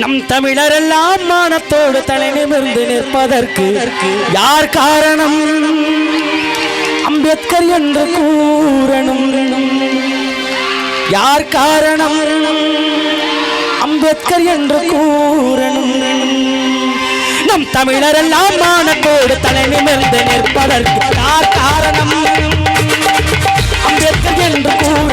நம் தமிழரெல்லாம் மானத்தோடு தலை நிமிர்ந்து நிற்பதற்கு யார் காரணம்? அம்பேத்கர் என்று கூறணும். யார் காரணம்? அம்பேத்கர் என்று கூறணும். நம் தமிழரெல்லாம் மானத்தோடு தலை நிமிர்ந்து நிற்பதற்கு யார் காரணம்? அம்பேத்கர் என்று கூற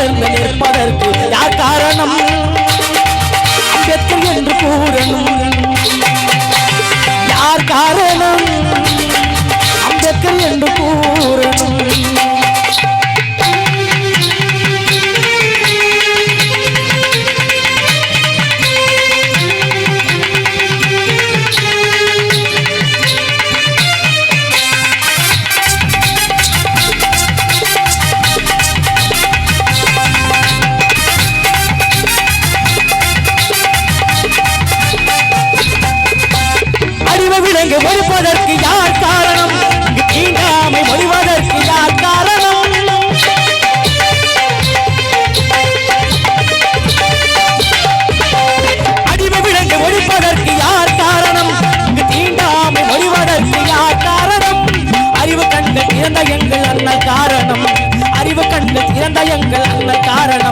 உயர்ந்து நிற்பதற்கு யார் காரணம்? எத்தனை இழந்த எங்கள் அண்ணன் காரணம்.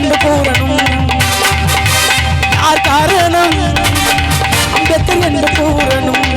அன்பு கூறணும் யார் காரணம் அம்பேத்கர் என்று கூறணும்